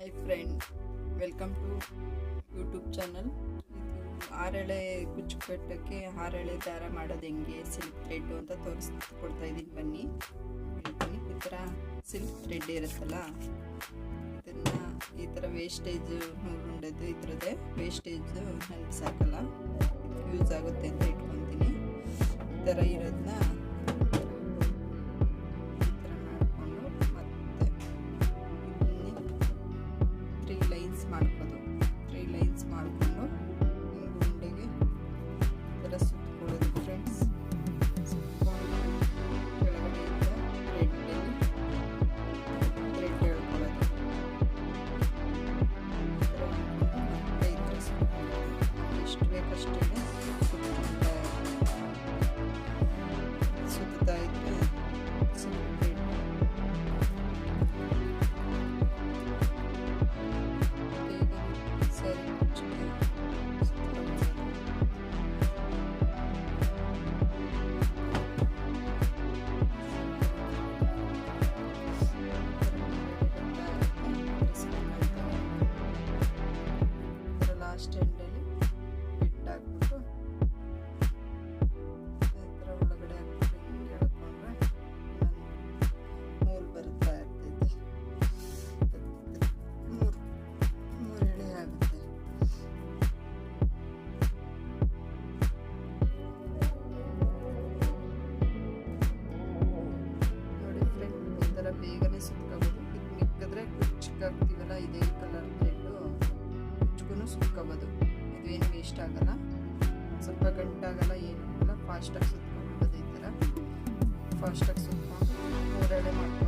Hi friend welcome to YouTube channel ಇದು ಆರೆಳೆ ಕುಚ್ಚು ಕಟ್ಟೋಕ್ಕೆ ಆರೆಳೆ ದಾರ ಮಾಡೋದು ಹೆಂಗೆ ಸಿಲ್ಕ್ ಥ್ರೆಡ್ಡು ಅಂತ ತೋರಿಸ್ ಕೊಡ್ತಾ ಇದ್ದೀನಿ ಬನ್ನಿ. ಈ ಥರ ಸಿಲ್ಕ್ ಥ್ರೆಡ್ ಇರುತ್ತಲ್ಲ, ಇದನ್ನು ಈ ಥರ ವೇಸ್ಟೇಜ್ ಉಂಡದ್ದು ಇದ್ರದ್ದೇ ವೇಸ್ಟೇಜು ನನಗೆ ಸಾಕಲ್ಲ ಯೂಸ್ ಆಗುತ್ತೆ ಅಂತ ಇಟ್ಕೊತೀನಿ. ಈ ಥರ ಇರೋದನ್ನ ಸುತ್ಕೋಬೋದು ಮಿಕ್ಕಿದ್ರೆ ಕುಚ್ಚಕ್ಕಾಗ್ತೀವಲ್ಲ ಇದೇ ಕಲರ್ ಥ್ರೆಡ್ಡು ಕುಚ್ಗೂ ಸುತ್ಕೋಬೋದು ಇದೇನು ವೇಸ್ಟ್ ಆಗಲ್ಲ. ಸ್ವಲ್ಪ ಗಂಟಾಗಲ್ಲ ಏನು ಆಗಲ್ಲ. ಫಾಸ್ಟಾಗಿ ಸುತ್ಕೊಬೋದು ಈ ಥರ. ಫಾಸ್ಟಾಗಿ ಸುತ್ಕೊಂಡು ಮೂರೆಡೆ ಮಾಡ್ಕೊಬೋದು